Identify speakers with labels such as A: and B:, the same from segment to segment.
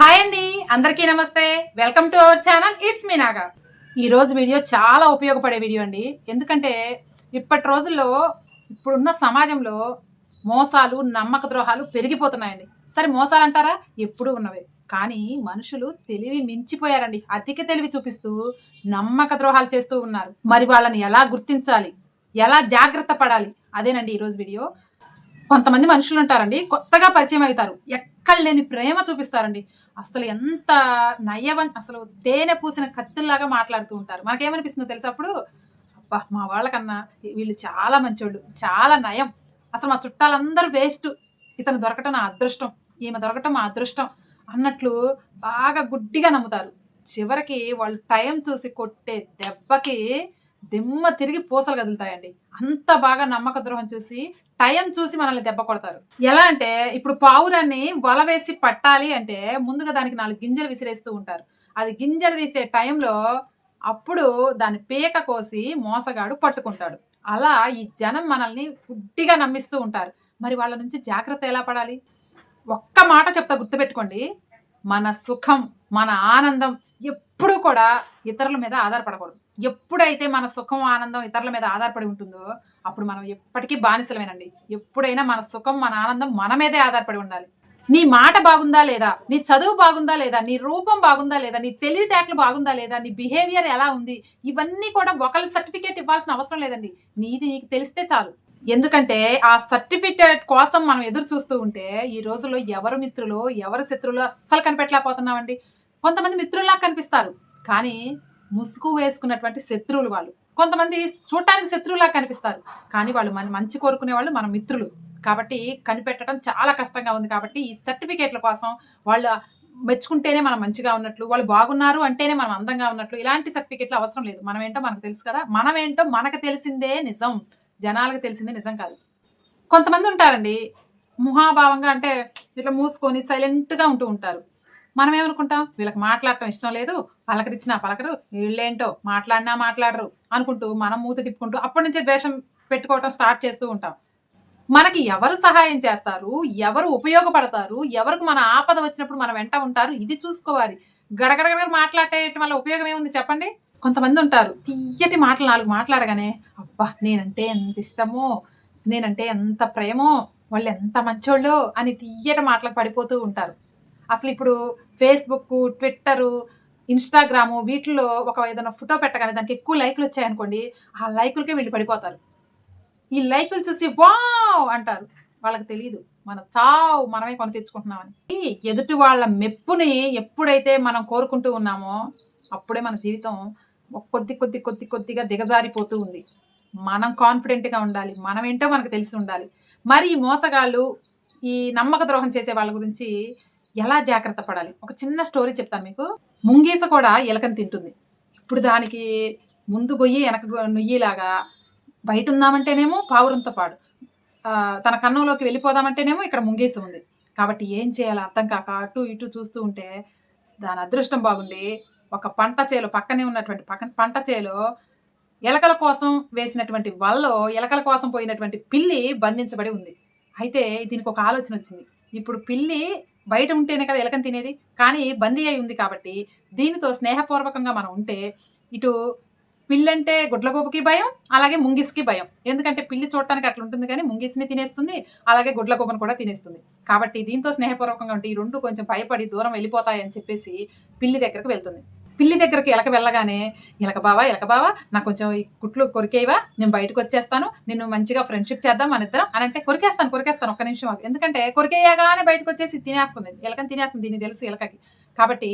A: Hi అండి అందరికీ నమస్తే. Welcome to our channel it's మీనాగా ఈ ఈరోజు వీడియో చాలా ఉపయోగపడే వీడియో అండి. ఎందుకంటే ఇప్పటి రోజుల్లో ఇప్పుడున్న సమాజంలో మోసాలు నమ్మక ద్రోహాలు పెరిగిపోతున్నాయండి. సరే మోసాలు అంటారా? ఎప్పుడూ ఉన్నవే. కానీ మనుషులు తెలివి మించిపోయారండి. అధిక తెలివి చూపిస్తూ నమ్మక ద్రోహాలు చేస్తూ ఉన్నారు. మరి వాళ్ళని ఎలా గుర్తించాలి? ఎలా జాగ్రత్త పడాలి? అదేనండి ఈరోజు వీడియో కొంతమంది మనుషులు ఉంటారండి కొత్తగా పరిచయం అవుతారు. ఎక్కడ లేని ప్రేమ చూపిస్తారండి. అసలు ఎంత నయ్యవన్ అసలు తేనె పూసిన కత్తుల్లాగా మాట్లాడుతూ ఉంటారు. మాకేమనిపిస్తుందో తెలుసా అప్పుడు? అబ్బా మా వాళ్ళకన్నా వీళ్ళు చాలా మంచోళ్ళు చాలా నయం. అసలు మా చుట్టాలందరూ వేస్ట్. ఇతను దొరకటం నా అదృష్టం ఈమె దొరకటం మా అదృష్టం అన్నట్లు బాగా గుడ్డిగా నమ్ముతారు. చివరికి వాళ్ళు టైం చూసి కొట్టే దెబ్బకి దిమ్మ తిరిగి పూసలు కదులుతాయండి. అంత బాగా నమ్మక ద్రోహం చూసి టైం చూసి మనల్ని దెబ్బ కొడతారు. ఎలా అంటే ఇప్పుడు పావురాన్ని వల వేసి పట్టాలి అంటే ముందుగా దానికి నాలుగు గింజలు విసిరేస్తూ ఉంటారు. అది గింజలు తీసే టైంలో అప్పుడు దాని పీక కోసి మోసగాడు పట్టుకుంటాడు. అలా ఈ జనం మనల్ని గుడ్డిగా నమ్మిస్తూ ఉంటారు. మరి వాళ్ళ నుంచి జాగ్రత్త ఎలా పడాలి? ఒక్క మాట చెప్తా గుర్తుపెట్టుకోండి. మన సుఖం మన ఆనందం ఎప్పుడూ కూడా ఇతరుల మీద ఆధారపడకూడదు. ఎప్పుడైతే మన సుఖం ఆనందం ఇతరుల మీద ఆధారపడి ఉంటుందో అప్పుడు మనం ఎప్పటికీ బానిసలమేనండి. ఎప్పుడైనా మన సుఖం మన ఆనందం మన మీదే ఆధారపడి ఉండాలి. నీ మాట బాగుందా లేదా? నీ చదువు బాగుందా లేదా? నీ రూపం బాగుందా లేదా? నీ తెలివితేటలు బాగుందా లేదా? నీ బిహేవియర్ ఎలా ఉంది? ఇవన్నీ కూడా ఒకళ్ళు సర్టిఫికేట్ ఇవ్వాల్సిన అవసరం లేదండి. నీది నీకు తెలిస్తే చాలు. ఎందుకంటే ఆ సర్టిఫికేట్ కోసం మనం ఎదురు చూస్తూ ఉంటే ఈ రోజుల్లో ఎవరు మిత్రులు ఎవరు శత్రువులు అస్సలు కనిపెట్టలేకపోతున్నామండి. కొంతమంది మిత్రుల్లా కనిపిస్తారు. కానీ ముసుగు వేసుకున్నటువంటి శత్రువులు వాళ్ళు. కొంతమంది చూడటానికి శత్రువులా కనిపిస్తారు. కానీ వాళ్ళు మన మంచి కోరుకునే వాళ్ళు మన మిత్రులు. కాబట్టి కనిపెట్టడం చాలా కష్టంగా ఉంది కాబట్టి ఈ సర్టిఫికేట్ల కోసం వాళ్ళు మెచ్చుకుంటేనే మనం మంచిగా ఉన్నట్లు వాళ్ళు బాగున్నారు అంటేనే మనం అందంగా ఉన్నట్లు ఇలాంటి సర్టిఫికేట్లు అవసరం లేదు. మనం ఏంటో మనకు తెలుసు కదా. మనం ఏంటో మనకు తెలిసిందే నిజం. జనాలకు తెలిసిందే నిజం కాదు. కొంతమంది ఉంటారండి. ముహాభావంగా అంటే ఇట్లా మూసుకొని సైలెంట్గా ఉంటూ ఉంటారు. మనం ఏమనుకుంటాం వీళ్ళకి మాట్లాడటం ఇష్టం లేదు. పలకరించినా పలకరు వీళ్ళేంటో మాట్లాడినా మాట్లాడరు అనుకుంటూ మనం మూత తిప్పుకుంటూ అప్పటి నుంచే ద్వేషం పెట్టుకోవటం స్టార్ట్ చేస్తూ ఉంటాం. మనకి ఎవరు సహాయం చేస్తారు? ఎవరు ఉపయోగపడతారు? ఎవరికి మన ఆపద వచ్చినప్పుడు మన వెంట ఉంటారు? ఇది చూసుకోవాలి. గడగడగడ మాట్లాడేయటం వల్ల ఉపయోగం ఏముంది చెప్పండి? కొంతమంది ఉంటారు తీయటి మాటలు నాలుగు మాట్లాడగానే అబ్బా నేనంటే ఎంత ఇష్టమో నేనంటే ఎంత ప్రేమో వాళ్ళు ఎంత మంచోళ్ళో అని తీయటి మాటలకు పడిపోతూ ఉంటారు. అసలు ఇప్పుడు ఫేస్బుక్ ట్విట్టరు ఇన్స్టాగ్రాము వీటిలో ఒక ఏదైనా ఫోటో పెట్టగానే దానికి ఎక్కువ లైకులు వచ్చాయనుకోండి ఆ లైకులకే వీళ్ళు పడిపోతారు. ఈ లైకులు చూసి వావ్ అంటారు. వాళ్ళకి తెలియదు మన చావు మనమే కొని తెచ్చుకుంటున్నామని. ఎదుటి వాళ్ళ మెప్పుని ఎప్పుడైతే మనం కోరుకుంటూ ఉన్నామో అప్పుడే మన జీవితం కొద్ది కొద్ది కొద్ది కొద్దిగా దిగజారిపోతూ ఉంది. మనం కాన్ఫిడెంట్గా ఉండాలి. మనం ఏంటో మనకు తెలిసి ఉండాలి. మరి ఈ మోసగాళ్ళు ఈ నమ్మక ద్రోహం చేసే వాళ్ళ గురించి ఎలా జాగ్రత్త పడాలి? ఒక చిన్న స్టోరీ చెప్తాను మీకు. ముంగీస కూడా ఎలకని తింటుంది. ఇప్పుడు దానికి ముందు గొయ్యి వెనక గొ- నుయ్యిలాగా బయట ఉందామంటేనేమో పావురంతో పాడు. తన కన్నంలోకి వెళ్ళిపోదామంటేనేమో ఇక్కడ ముంగీస ఉంది. కాబట్టి ఏం చేయాలో అర్థం కాక అటు ఇటు చూస్తూ ఉంటే దాని అదృష్టం బాగుండి. ఒక పంట చేలో పక్కనే ఉన్నటువంటి పక్కన పంట చేలో ఎలకల కోసం వేసినటువంటి వల్లో ఎలకల కోసం పోయినటువంటి పిల్లి బంధించబడి ఉంది. అయితే దీనికి ఒక ఆలోచన వచ్చింది. ఇప్పుడు పిల్లి బయట ఉంటేనే కదా ఎలకని తినేది? కానీ బందీ అయి ఉంది కాబట్టి దీనితో స్నేహపూర్వకంగా మనం ఉంటే ఇటు పిల్లంటే గుడ్లగోపుకి భయం అలాగే ముంగిస్కి భయం. ఎందుకంటే పిల్లి చూడటానికి అట్లా ఉంటుంది కానీ ముంగిస్ని తినేస్తుంది అలాగే గుడ్లగూబను కూడా తినేస్తుంది. కాబట్టి దీంతో స్నేహపూర్వకంగా ఉంటే ఈ రెండు కొంచెం భయపడి దూరం వెళ్ళిపోతాయని చెప్పేసి పిల్లి దగ్గరకు వెళ్తుంది. పిల్లి దగ్గరికి ఎలక వెళ్ళగానే ఎలక బావా ఎలక బావా నాకు కొంచెం ఈ కుట్లు కొరికేవా నేను బయటకు వచ్చేస్తాను నిన్ను మంచిగా ఫ్రెండ్షిప్ చేద్దాం మన ఇద్దరం అని అంటే కొరికేస్తాను కొరికేస్తాను ఒక్క నిమిషం ఎందుకంటే కొరికేయగానే బయటకు వచ్చేసి తినేస్తుంది. ఎలకని తినేస్తుంది దీన్ని తెలుసు ఎలకకి. కాబట్టి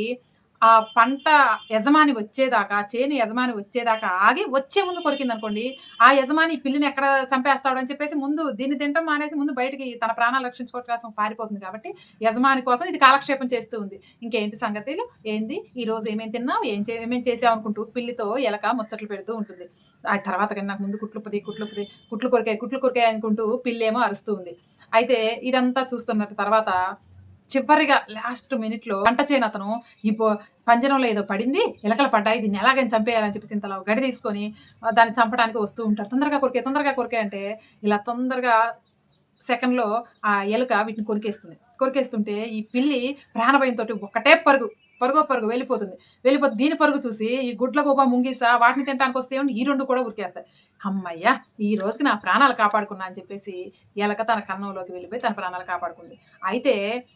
A: ఆ పంట యజమాని వచ్చేదాకా చేను యజమాని వచ్చేదాకా ఆగి వచ్చే ముందు కొరికింది అనుకోండి ఆ యజమాని ఈ పిల్లిని ఎక్కడ చంపేస్తాడు అని చెప్పేసి ముందు దీన్ని తింటాం మానేసి ముందు బయటికి తన ప్రాణాలు రక్షించుకోవటం కోసం పారిపోతుంది కాబట్టి యజమాని కోసం ఇది కాలక్షేపం చేస్తూ ఉంది. ఇంకేంటి సంగతిలు? ఏంది? ఈ రోజు ఏమేమి తిన్నావు? ఏం చే ఏమేమి చేసావు అనుకుంటూ పిల్లితో ఎలక ముచ్చట్లు పెడుతూ ఉంటుంది. ఆ తర్వాత కన్నా నాకు ముందు కుట్లు పది కుట్లు పది కుట్లు కొరికాయి కుట్లు కొరికాయి అనుకుంటూ పిల్లేమో అరుస్తూ ఉంది. అయితే ఇదంతా చూస్తున్నట్టు తర్వాత చివరిగా లాస్ట్ మినిట్లో వంట చేయని అతను ఈ పంజరంలో ఏదో పడింది ఎలకలు పడ్డాయి దీన్ని ఎలాగైనా చంపేయాలని చెప్పి చింతలో గడి తీసుకొని దాన్ని చంపడానికి వస్తూ ఉంటారు. తొందరగా కొరికే తొందరగా కొరికే అంటే ఇలా తొందరగా సెకండ్లో ఆ ఎలుక వీటిని కొరికేస్తుంది. కొరికేస్తుంటే ఈ పిల్లి ప్రాణభయంతో ఒకటే పరుగు. పరుగు పరుగు వెళ్ళిపోతుంది. వెళ్ళిపోతుంది దీని పరుగు చూసి ఈ గుడ్ల గోప ముంగిసా వాటిని తినడానికి వస్తే ఈ రెండు కూడా ఉరికేస్తాయి. అమ్మయ్య ఈ రోజుకి నా ప్రాణాలు కాపాడుకున్నా అని చెప్పేసి ఎలక తన కన్నంలోకి వెళ్ళిపోయి తన ప్రాణాలు కాపాడుకుంది. అయితే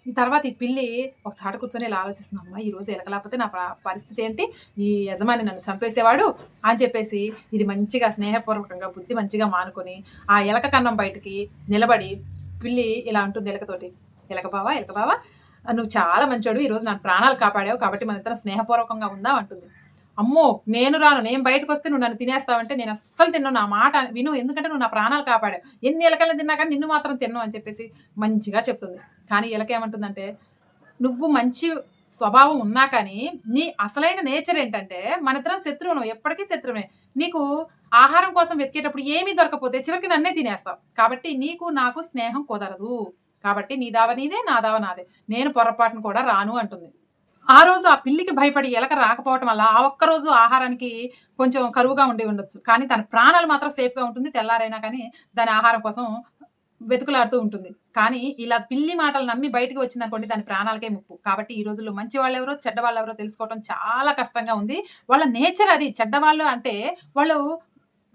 A: ఈ తర్వాత ఈ పిల్లి ఒక చాట కూర్చొని ఇలా ఆలోచిస్తుంది అమ్మ ఈ రోజు ఎలక లేకపోతే నా పరిస్థితి ఏంటి? ఈ యజమాని నన్ను చంపేసేవాడు? అని చెప్పేసి ఇది మంచిగా స్నేహపూర్వకంగా బుద్ధి మంచిగా మానుకొని ఆ ఎలక కన్నం బయటికి నిలబడి పిల్లి ఇలా అంటుంది ఎలకతోటి ఎలక బావా ఎలక బావా నువ్వు చాలా మంచోడు ఈరోజు నా ప్రాణాలు కాపాడావు కాబట్టి మన ఇద్దరం స్నేహపూర్వకంగా ఉందాం అంటుంది. అమ్మో నేను రాను నేను బయటకు వస్తే నువ్వు నన్ను తినేస్తావంటే నేను అస్సలు తిన్నావు నా మాట విను ఎందుకంటే నువ్వు నా ప్రాణాలు కాపాడావు. ఎన్ని ఇలకల్ని తిన్నా కానీ నిన్ను మాత్రం తిన్నావు అని చెప్పేసి మంచిగా చెప్తుంది. కానీ ఎలక ఏమంటుందంటే నువ్వు మంచి స్వభావం ఉన్నా కానీ నీ అసలైన నేచర్ ఏంటంటే మన ఇద్దరం శత్రువును ఎప్పటికీ శత్రువునే నీకు ఆహారం కోసం వెతికేటప్పుడు ఏమీ దొరకపోతే చివరికి నన్నే తినేస్తావు. కాబట్టి నీకు నాకు స్నేహం కుదరదు. కాబట్టి నీ దావ నీదే నా దావ నాదే. నేను పొరపాటును కూడా రాను అంటుంది. ఆ రోజు ఆ పిల్లికి భయపడి ఎలక రాకపోవటం వల్ల ఆ ఒక్క రోజు ఆహారానికి కొంచెం కరువుగా ఉండి ఉండొచ్చు. కానీ తన ప్రాణాలు మాత్రం సేఫ్గా ఉంటుంది తెల్లారైనా కానీ దాని ఆహారం కోసం వెతుకులాడుతూ ఉంటుంది. కానీ ఇలా పిల్లి మాటలు నమ్మి బయటకు వచ్చిందనుకోండి దాని ప్రాణాలకే ముప్పు. కాబట్టి ఈ రోజుల్లో మంచి వాళ్ళు ఎవరో చెడ్డ వాళ్ళు ఎవరో తెలుసుకోవడం చాలా కష్టంగా ఉంది. వాళ్ళ నేచర్ అది. చెడ్డవాళ్ళు అంటే వాళ్ళు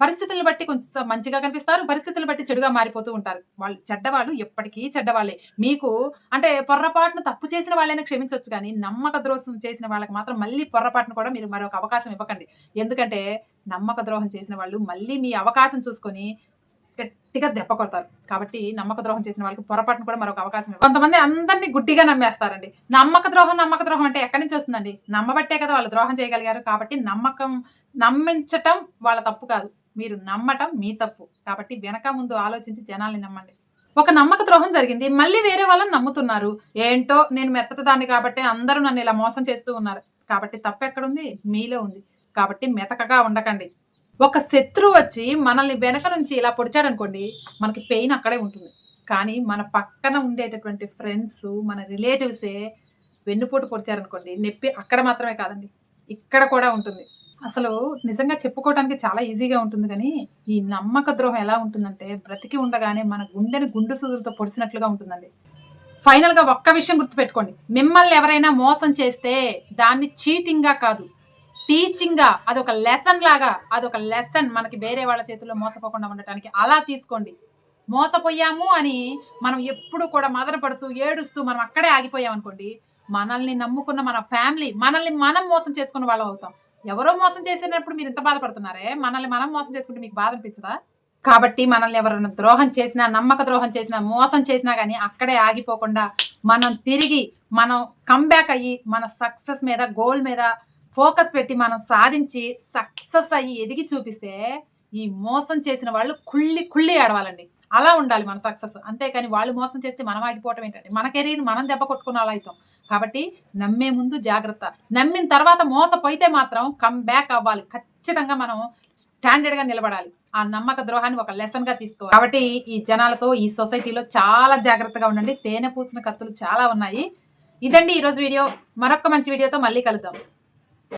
A: పరిస్థితులను బట్టి కొంచెం మంచిగా కనిపిస్తారు పరిస్థితులను బట్టి చెడుగా మారిపోతూ ఉంటారు. వాళ్ళు చెడ్డవాళ్ళు ఎప్పటికీ చెడ్డవాళ్ళే. మీకు అంటే పొర్రపాటును తప్పు చేసిన వాళ్ళైనా క్షమించవచ్చు కానీ నమ్మక ద్రోహం చేసిన వాళ్ళకి మాత్రం మళ్ళీ పొర్రపాటును కూడా మీరు మరొక అవకాశం ఇవ్వకండి. ఎందుకంటే నమ్మక ద్రోహం చేసిన వాళ్ళు మళ్ళీ మీ అవకాశం చూసుకొని గట్టిగా దెబ్బ కొడతారు. కాబట్టి నమ్మక ద్రోహం చేసిన వాళ్ళకి పొరపాటును కూడా మరొక అవకాశం కొంతమంది అందరినీ గుడ్డిగా నమ్మేస్తారండి. నమ్మక ద్రోహం నమ్మక ద్రోహం అంటే ఎక్కడి నుంచి వస్తుందండి? నమ్మబట్టే కదా వాళ్ళు ద్రోహం చేయగలిగారు. కాబట్టి నమ్మకం నమ్మించటం వాళ్ళ తప్పు కాదు. మీరు నమ్మటం మీ తప్పు. కాబట్టి వెనక ముందు ఆలోచించి జనాల్ని నమ్మండి. ఒక నమ్మక ద్రోహం జరిగింది. మళ్ళీ వేరే వాళ్ళని నమ్ముతున్నారు. ఏంటో నేను మెత్తదాన్ని కాబట్టి అందరూ నన్ను ఇలా మోసం చేస్తూ ఉన్నారు. కాబట్టి తప్పు ఎక్కడుంది? మీలో ఉంది. కాబట్టి మెతకగా ఉండకండి. ఒక శత్రువు వచ్చి మనల్ని వెనక నుంచి ఇలా పొడిచాడనుకోండి మనకి పెయిన్ అక్కడే ఉంటుంది. కానీ మన పక్కన ఉండేటటువంటి ఫ్రెండ్స్ మన రిలేటివ్సే వెన్నుపోటు పొడిచారనుకోండి నొప్పి అక్కడ మాత్రమే కాదండి. ఇక్కడ కూడా ఉంటుంది. అసలు నిజంగా చెప్పుకోవడానికి చాలా ఈజీగా ఉంటుంది కానీ ఈ నమ్మక ద్రోహం ఎలా ఉంటుందంటే బ్రతికి ఉండగానే మన గుండెని గుండు సూదులతో పొడిచినట్లుగా ఉంటుందండి. ఫైనల్గా ఒక్క విషయం గుర్తుపెట్టుకోండి. మిమ్మల్ని ఎవరైనా మోసం చేస్తే దాన్ని చీటింగ్గా కాదు టీచింగ్గా అదొక లెసన్ లాగా అదొక లెసన్ మనకి వేరే వాళ్ళ చేతుల్లో మోసపోకుండా ఉండటానికి అలా తీసుకోండి. మోసపోయాము అని మనం ఎప్పుడు కూడా మదన పడుతూ ఏడుస్తూ మనం అక్కడే ఆగిపోయాం అనుకోండి మనల్ని నమ్ముకున్న మన ఫ్యామిలీ మనల్ని మనం మోసం చేసుకున్న వాళ్ళం అవుతాం. ఎవరో మోసం చేసినప్పుడు మీరు ఇంత బాధపడుతున్నారే? మనల్ని మనం మోసం చేసుకుంటే మీకు బాధ అనిపించదా? కాబట్టి మనల్ని ఎవరైనా ద్రోహం చేసినా నమ్మక ద్రోహం చేసినా మోసం చేసినా కానీ అక్కడే ఆగిపోకుండా మనం తిరిగి మనం కంబ్యాక్ అయ్యి మన సక్సెస్ మీద గోల్ మీద ఫోకస్ పెట్టి మనం సాధించి సక్సెస్ అయ్యి ఎదిగి చూపిస్తే ఈ మోసం చేసిన వాళ్ళు కుళ్ళి కుళ్ళి ఆడవాలండి అలా ఉండాలి మన సక్సెస్ అంతేకాని వాళ్ళు మోసం చేస్తే మనం ఆగిపోవటం ఏంటంటే మన కెరీర్ మనం దెబ్బ కొట్టుకున్న అలా అవుతాం. కాబట్టి నమ్మే ముందు జాగ్రత్త. నమ్మిన తర్వాత మోసపోయితే మాత్రం కమ్ బ్యాక్ అవ్వాలి. ఖచ్చితంగా మనం స్టాండర్డ్గా నిలబడాలి. ఆ నమ్మక ద్రోహాన్ని ఒక లెసన్గా తీసుకోవాలి. కాబట్టి ఈ జనాలతో ఈ సొసైటీలో చాలా జాగ్రత్తగా ఉండండి. తేనె పూసిన కత్తులు చాలా ఉన్నాయి. ఇదండి ఈరోజు వీడియో. మరొక మంచి వీడియోతో మళ్ళీ కలుద్దాం.